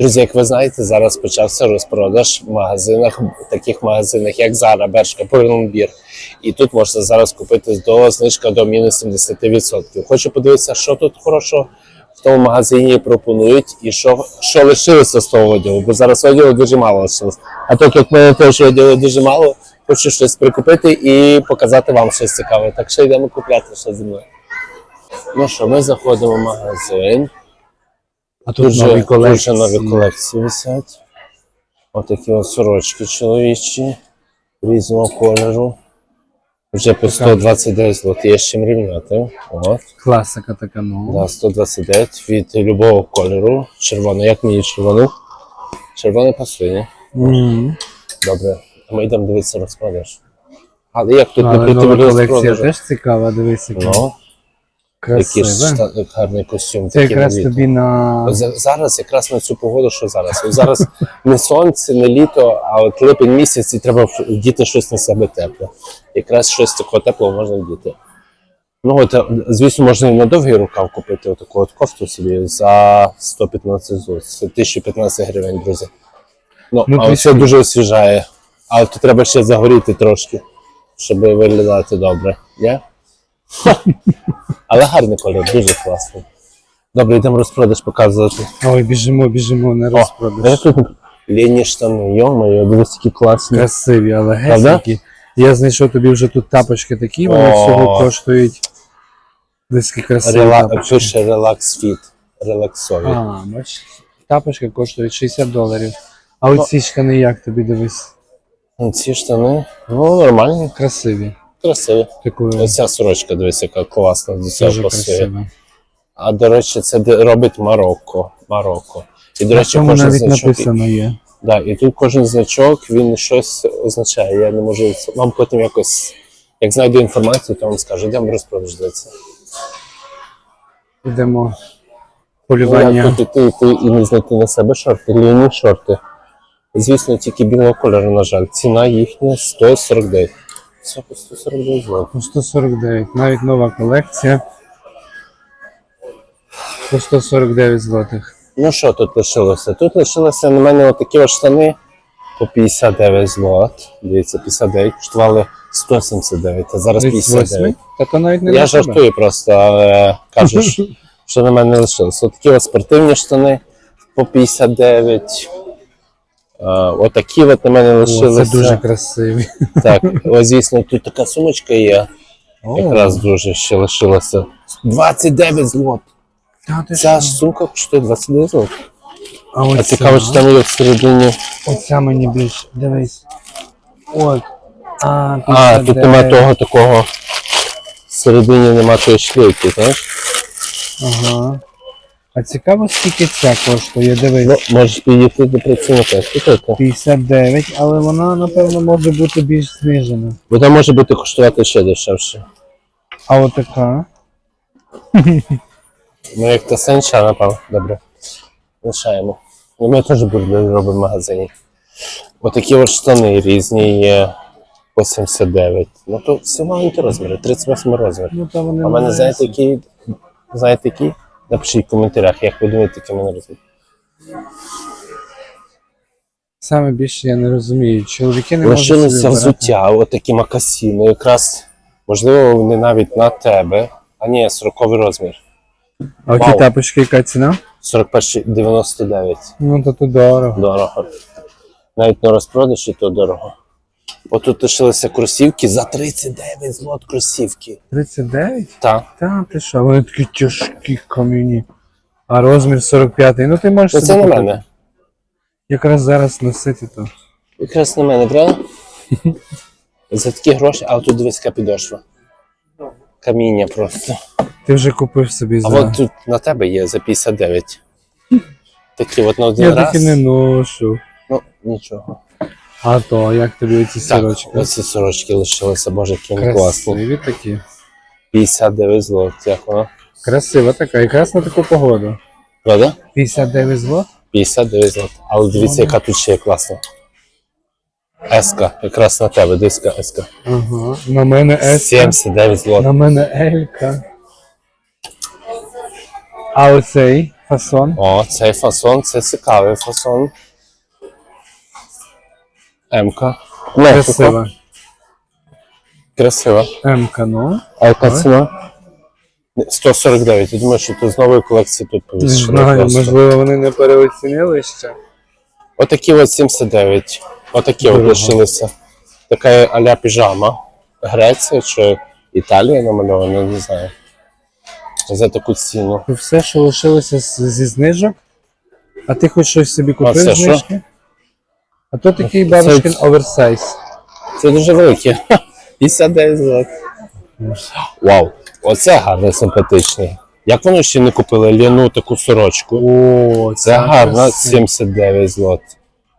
Друзі, як ви знаєте, зараз почався розпродаж в магазинах, таких магазинах, як Зара, Бершка, Pull&Bear. І тут можна зараз купити до знижка до мінус 70%. Хочу подивитися, що тут хорошого в тому магазині пропонують і що, що лишилося з того одягу, бо зараз одягу дуже мало лишилось. А так як мене теж одягу дуже мало, хочу щось прикупити і показати вам щось цікаве. Так що йдемо купляти що зі мною. Ну що, ми заходимо в магазин. А тут, Дуже, дуже нові колекції висять. Отакі от сорочки чоловічі різного кольору. Вже по 129 злотих є з чим рівняти. От, Класика така, ну. да, 129 від любого кольору. Червоно, як мені червону? Червоний пасує. Мгм. Добре. Ми йдемо дивитися розпродаж. Але як тут не Але нова колекція теж цікава, Ну, який ж красива. шта- гарний костюм. Це якраз на літо. тобі на От за- Зараз якраз на цю погоду, що зараз. От зараз не сонце, не літо, а от липень місяць і треба вдіти щось на себе тепле. Якраз щось такого теплого можна вдіти. Ну от, е, звісно, можна і на довгий рукав купити отаку от кофту собі за 115 злот. Це 1015 гривень, друзі. Ну, Ну, але ти це дуже освіжає. Але тут треба ще загоріти трошки, щоб виглядати добре. Ні? Але гарний колір, дуже класний. Добре, йдемо розпродаж показувати. Ой, біжимо, біжимо на розпродаж. тут лінні штани, йо-моє, дивись, які класні. Красиві, але гесенькі. Я знайшов тобі вже тут тапочки такі, вони всього коштують. Десь красиві Рела... тапочки. Пише релакс фіт. Релаксові. А, бачиш, тапочки коштують 60 доларів. А оці штани як тобі дивись? Ну, Ці штани, ну, нормальні, Красиві. Красиві. Такою Оця сорочка, дивись, яка класна, до цього пасує. А до речі, це робить Марокко. Марокко. І, до речі, кожен навіть значок. написано є. Да, і тут кожен значок він щось означає. Я не можу вам потім якось. Як знайду інформацію, то вам скажу, йдемо розпродаж дивитися. Йдемо. Ну, Полювання. як тут іти, іти і не знайти на себе шорти, лінні шорти. Звісно, тільки білого кольору, на жаль. Ціна їхня 149. Все по 149 злотих. По 149. Навіть нова колекція. По 149 злотих. Ну що тут лишилося? Тут лишилося на мене отакі от штани по 59 злот. Дивіться, 59 коштували 179, а зараз 59. 38? Та то навіть не Я для тебе. жартую просто, але кажу, що- на мене лишилося. Отакі от спортивні штани по 59. Отакі от на мене О, лишилися. Це дуже красиві. Так, ось звісно, тут така сумочка є. О, Якраз дуже ще лишилося. 29 злот. та ти Ця ж сумка коштує 29 злот. А А цікаво, що там є всередині. оця мені більш. Дивись. От. А, А, тут 59. нема того такого. Всередині нема тої шлейки, знаєш? Ага. А цікаво, скільки ця коштує. Дивись. Ну, можеш підійти до працівника. Слухайте. 59, але вона, напевно, може бути більш знижена. Вона може бути коштувати ще дешевше. А отака. Ну, як та сенча, напевно. Добре. Лишаємо. Ну, ми теж бургери робимо в магазині. Отакі от штани різні є. 89. Ну то всі маленькі розміри, 38 розмір. Ну, та вони А в мене знаєте, які? Знаєте, які? Напишіть в коментарях, як ви думаєте, які в мене розмір. Саме більше я не розумію. Чоловіки не можуть собі вибирати. взуття, отакі макасіни, якраз, можливо, вони навіть на тебе. А ні, 40 розмір. А оті Вау. тапочки яка ціна? 41,99. Ну, то то дорого. Дорого. Навіть на розпродажі то дорого. От тут лишилися кросівки за 39 злот кросівки. 39? Так. Та ти що, вони такі тяжкі кам'яні. А розмір 45. Ну ти можеш Ну, це на купити. мене. Якраз зараз носити то. Якраз на мене, правда? За такі гроші, а тут дивись, яка підошва. Каміння просто. Ти вже купив собі А от тут на тебе є за 59. Такі от на один Я раз. таки не ношу. Ну, нічого. А то, як тобі ці Так, оці сорочки лишилися, боже, які вони. Красиві такі. 59 злот, як воно. Красива така, якраз на таку погоду. Правда? 59 злот? 59 злот. Але дивіться, яка тут ще є класна. Еска, якраз на тебе, диска еска. Ага. На мене С. 79 злот. На мене Елька. А оцей Фасон. О, цей фасон, це цікавий фасон. М-ка. Красива. Красиво. М-ка, ну. А яка Ой. ціна? 149. Я думаю, що тут з нової колекції тут Не повісили. знаю, просто. можливо, вони не переоцінили ще. Отакі от 79. Отакі от Дорого. лишилися. Така аля піжама. Греція чи Італія намальована, не знаю. За таку ціну. Все, що лишилося з- зі знижок. А ти хоч щось собі купив з що? знижки? А то такий Це- бабушкин оверсайз. Це дуже велике. 59 злотих. Вау, оце гарно симпатичний. Як вони ще не купили ліну таку сорочку? О, Це гарно, красиво. 79 злот.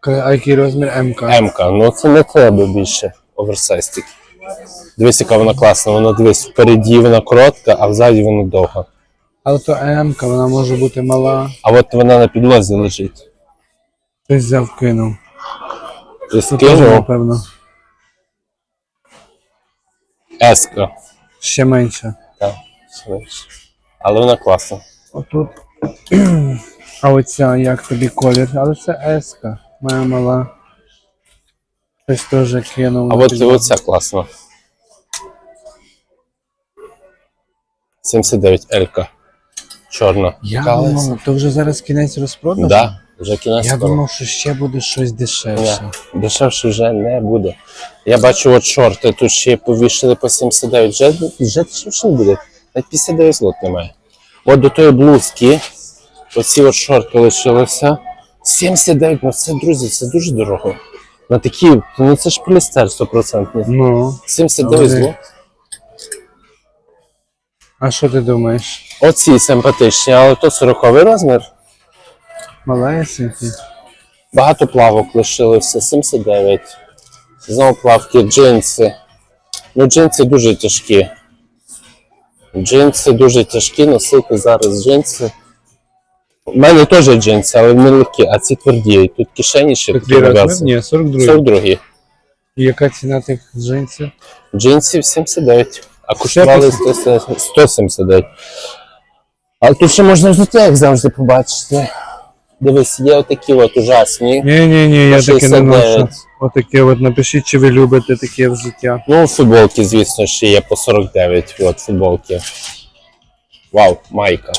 К- А який розмір МК? М-ка, ну це не треба більше. Оверсайз такий. Дивись, яка вона класна. Вона дивись, впереді вона коротка, а взаді вона довга. Але то МК, вона може бути мала. А от вона на підлозі лежить. Хтось взяв кинув. Скинув напевно, Еска. ще менше. Так, менше. Але вона класна. Отут. А оця як тобі колір? Але це Еска. Моя мала. Хтось теж кинув. А на от підлогу. оця класна. 79 Елька. Чорна. Я думав, то вже зараз кінець розпродажу? Да, вже кінець. Я скоро. думав, що ще буде щось дешевше. Ні, дешевше вже не буде. Я бачу, от шорти тут ще повішали по 79. Вже, вже дешевше не буде. Навіть 59 злот немає. От до тої блузки, оці от шорти лишилися. 79, ну це, друзі, це дуже дорого. На такі, ну це ж полістер 100%. Ну, 79 Але- злот. а що ти думаєш? Оці симпатичні, але то 40 розмір. Малесенький. Багато плавок лишилося, 79. Знову плавки, джинси. Ну, джинси дуже тяжкі. Джинси дуже тяжкі, носити зараз джинси. У мене теж джинси, але вони легкі, а ці тверді. Тут кишені ще такі? Ні, 42. 42. І яка ціна тих джинсів? Джинсів 79, а коштували 179. Але тут ще можна взуття, як завжди, побачити. Дивись, є отакі от ужасні. Ні, ні, ні, я таке не ношу. Отаке от напишіть, чи ви любите таке взуття. Ну, футболки, звісно, ще є по 49. От футболки. Вау, майка.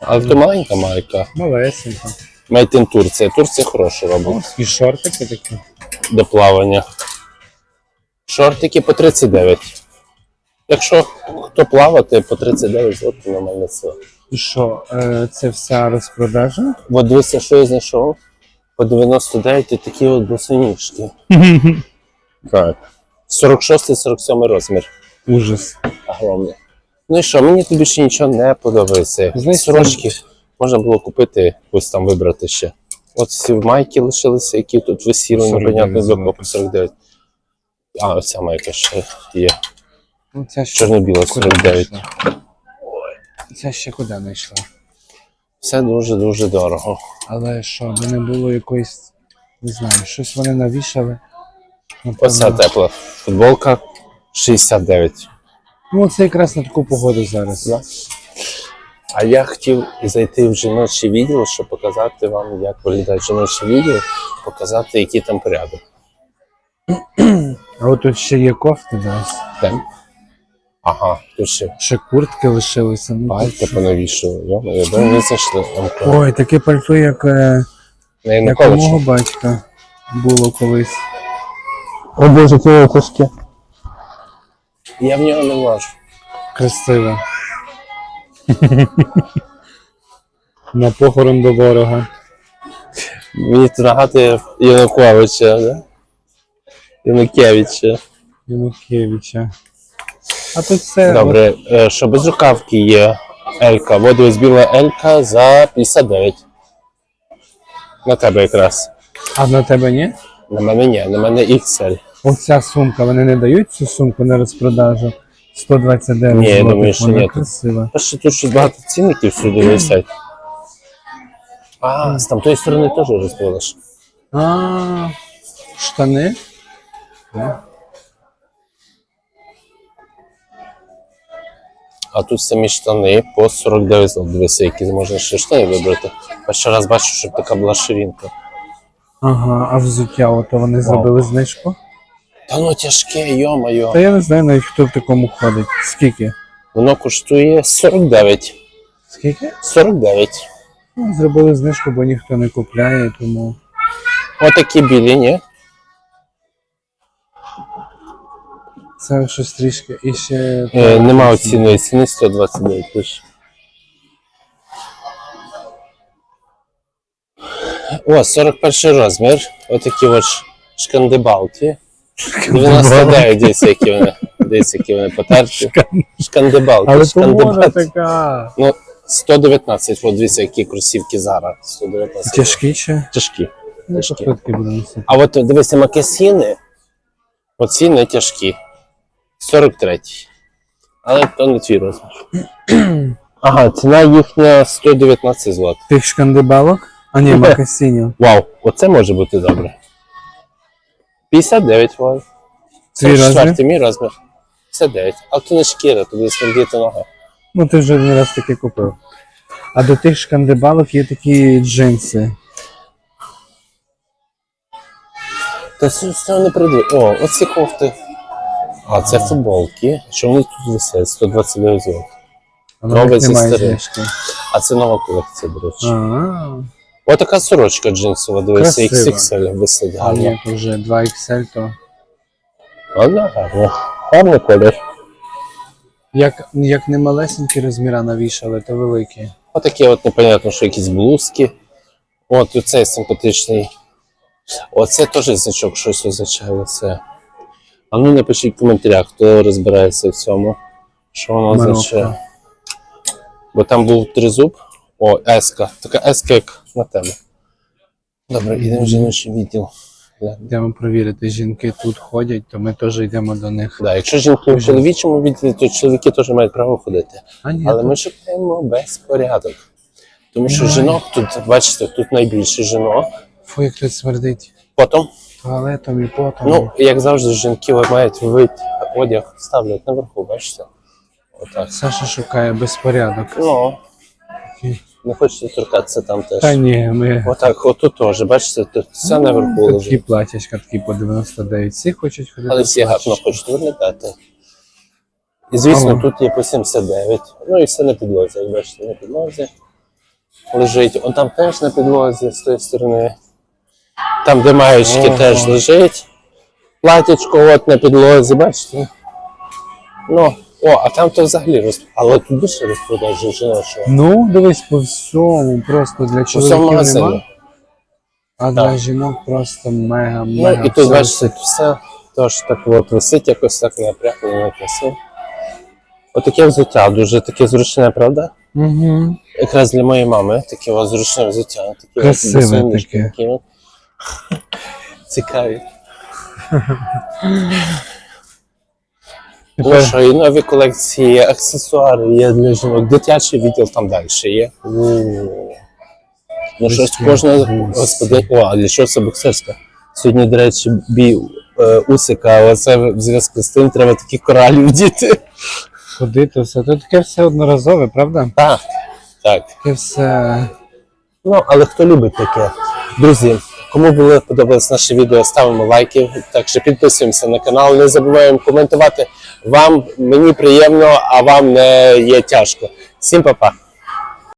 Але то маленька майка. Малесенька. Made in Турція. Турція хороше робить і шортики такі. до плавання. Шортики по 39. Якщо хто плавати, по 39 злотих нормальна ціна. І що, е, це вся розпродажа? От дивися, що я знайшов. По 99 і такі от босоніжки. Так. 46-47 розмір. Ужас. Огромний. Ну і що, мені тут більше нічого не подобається. Знаєш, Сорочки можна було купити, ось там вибрати ще. От ці майки лишилися, які тут висіли, непонятно до по 49. А, оця майка ще є. Ну, Чорно-біла куди 49. Ця ще куди не йшла. Все дуже-дуже дорого. Але що, аби не було якоїсь, не знаю, щось вони навішали. Напевно. Оця тепла футболка 69. Ну, це якраз на таку погоду зараз. Да. А я хотів зайти в жіноче відділ, щоб показати вам, як виглядає жіноче відділ, показати, який там порядок. А от тут ще є кофти зараз. Там. Ага, тут ще Ще куртки лишилися. Ну, пальта понавішували. Йо, я думаю, не зайшли. Ой, таке пальто, як, е, На як у мого батька було колись. О боже, ті опуски. Я в нього не можу. Красиве. На похорон до ворога. Мені нагадує Януковича, да? Янукевича. Янукевича. А тут все. Добре, е, що без рукавки є Елька. Водою з біла Елька за 59. На тебе якраз. А на тебе ні? На мене ні, на мене XL. Оця сумка, вони не дають цю сумку на розпродажу. 129 Ні, я думаю, що ні. красива. Що тут щось багато цінників всюди висять. А, з тамтої сторони теж розповілиш. А, штани? А тут самі штани по 49 злот. Дивися, які можна ще штани вибрати. Перший раз бачу, щоб така була ширинка. Ага, а взуття, ото вони зробили знижку. Та ну тяжке, йо-моє. Та я не знаю навіть хто в такому ходить. Скільки? Воно коштує 49. Скільки? 49. Ну, зробили знижку, бо ніхто не купляє, тому. Отакі білі, ні? Це щось трішки. І ще. Е, нема оцінної ціни 129 лише. О, 41 розмір. Отакі от шкандибалки. 99, дивіться, які вони. Дивіться, які вони потерті. Шкандибалки, Але то така. Ну, 119, от дивіться, які кросівки зараз. 119. Тяжкі чи? Тяжкі. Ну, Тяжкі. буде носити. А от дивися, макасіни. Оці не тяжкі. 43. Але то не твій розмір. Ага, ціна їхня 119 злот. Тих шкандибалок? А ні, макасінів. Вау, оце може бути добре. 59 вау. Твій розмір? четвертий мій розмір. 59. А то не шкіра, то буде смердіти нога. Ну ти вже один раз таки купив. А до тих шкандибалок є такі джинси. Та це все не прийде. О, оці кофти. А, це футболки. Що вони тут висять? 129 злот. А на Нове зі немає А це нова колекція, до речі. А, Отака сорочка джинсова, дивися. XXL висить а гарно. ні, то вже 2XL, то. Вона гарна. Гарний колір. Як, як не малесенькі розміра навішали, то великі. Отакі от непонятно, що якісь блузки. От оцей симпатичний. Оце теж значок щось означає. Це. А ну напишіть в коментарях, хто розбирається в цьому. Що воно означає. Бо там був тризуб. О, еска. Така еска, як на тебе. Добре, йдемо в жіночий відділ. Йдемо провірити, жінки тут ходять, то ми теж йдемо до них. Да, якщо жінки в чоловічому відділі, то чоловіки теж мають право ходити. А ні, Але тут ми шукаємо безпорядок. Тому що Ой. жінок тут, бачите, тут найбільше жінок. фу, як тут смердить. Потім, Туалетом і потом. ну, як завжди, жінки мають вид одяг, ставлять наверху, бачите? Отак. Саша шукає безпорядок. Ну, Окей. не хочете торкатися там теж. Та ні, ми Отак, отут теж, бачите, тут все наверху такі лежить. такі по 99. Всі хочуть ходити. Але всі гарно хочуть виглядати. І звісно, Ага. тут є по 79. Ну і все на підлозі, як бачите, на підлозі лежить. Он там теж на підлозі з тої сторони. Там, де маєчки, Ага. теж лежить. Платячко от на підлозі, бачите? Ну, о, а там то взагалі роз... Але тут більше розпродажу жіночого. Ну, дивись по всьому, просто для всьому чоловіків нема, а для Так. жінок просто мега, Ну мега. і тут, бачите, все теж так от висить якось так напрягло, красиво. Отаке взуття, дуже таке зручне, правда? Угу. Якраз для моєї мами таке зручне взуття. Такі от Красиве босоніжки таке. такі от. Цікаві. Ну що, і нові колекції, аксесуари є для жінок. Дитячий відділ там далі є. Ну щось кожна господи. О, а для чого це боксерська? Сьогодні, до речі, бій е, Усика, але це в зв'язку з тим треба такі коралі вдіти. Ходити все. Тут таке все одноразове, правда? Так, так. Таке все. Ну, але хто любить таке? Друзі, кому було подобалось наше відео, ставимо лайки. Також підписуємося на канал. Не забуваємо коментувати. Вам мені приємно, а вам не є тяжко. Всім па-па!